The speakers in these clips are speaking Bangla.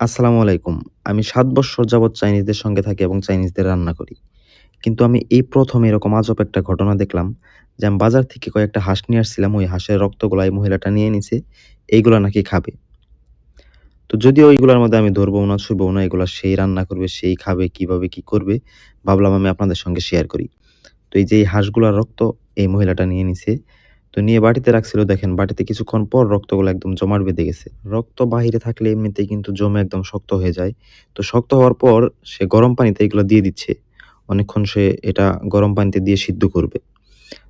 আসসালামু আলাইকুম। আমি সাত বৎসর যাবৎ চাইনিজদের সঙ্গে থাকি এবং চাইনিজদের রান্না করি। কিন্তু আমি এই প্রথম এরকম আজব একটা ঘটনা দেখলাম যে আমি বাজার থেকে কয়েকটা হাঁস নিয়ে আসছিলাম, ওই হাঁসের রক্তগুলা এই মহিলাটা নিয়ে নিছে, এইগুলা নাকি খাবে। তো যদিও ওইগুলোর মধ্যে আমি ধরবো না ছুঁবো না, এগুলা সেই রান্না করবে, সেই খাবে, কীভাবে কি করবে, ভাবলাম আমি আপনাদের সঙ্গে শেয়ার করি। তো এই যে এই হাঁসগুলার রক্ত এই মহিলাটা নিয়ে নিছে তো নিয়ে বাটিতে রাখছিল, দেখেন, বাটিতে কিছুক্ষণ পর রক্তগুলো একদম জমাট বেঁধে গেছে। রক্ত বাহিরে থাকলে এমনিতেই কিন্তু জমে একদম শক্ত হয়ে যায়। তো শক্ত হওয়ার পর সে গরম পানিতে এগুলো দিয়ে দিচ্ছে। অনেকক্ষণ সে এটা গরম পানিতে দিয়ে সিদ্ধ করবে।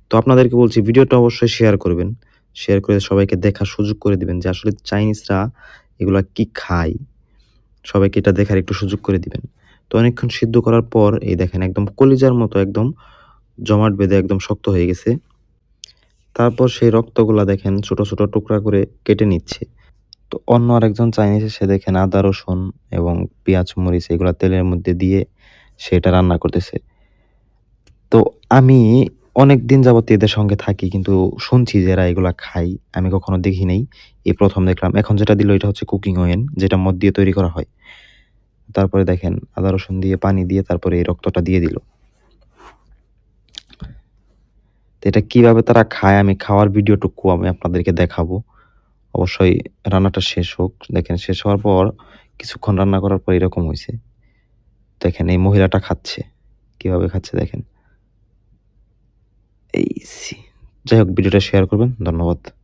তো আপনাদেরকে বলছি, ভিডিওটা অবশ্যই শেয়ার করবেন। শেয়ার করে সবাইকে দেখার সুযোগ করে দিবেন যে আসলে চাইনিজরা এগুলা কি খায়। সবাইকে এটা দেখার একটু সুযোগ করে দিবেন। তো অনেকক্ষণ সিদ্ধ করার পর এই দেখেন একদম কলিজার মতো একদম জমাট বেঁধে একদম শক্ত হয়ে গেছে। তারপর সেই রক্তগুলা দেখেন ছোট ছোট টুকরা করে কেটে নিচ্ছে। তো অন্য আরেকজন চাইনিজ সে দেখেন আদা, রসুন এবং পেঁয়াজ, মরিচ এগুলো তেলের মধ্যে দিয়ে সেটা রান্না করতেছে। তো আমি অনেক দিন যাবত এদের সঙ্গে থাকি কিন্তু শুনছি যে এরা এগুলা খাই আমি কখনো দেখি নাই। এই প্রথম দেখলাম। এখন যেটা দিল এটা হচ্ছে কুকিং ওয়েন, যেটা মদ দিয়ে তৈরি করা হয়। তারপরে দেখেন আদা, রসুন দিয়ে, পানি দিয়ে তারপরে এই রক্তটা দিয়ে দিল। তো এটা কীভাবে তারা খায়? আমি খাওয়ার ভিডিওটুকু আমি আপনাদেরকে দেখাবো। অবশ্যই রান্নাটা শেষ হোক। দেখেন, শেষ হওয়ার পর কিছুক্ষণ রান্না করার পর এরকম হয়েছে। দেখেন, এই মহিলাটা খাচ্ছে। কীভাবে খাচ্ছে দেখেন। এই। যাই হোক, ভিডিওটা শেয়ার করবেন। ধন্যবাদ।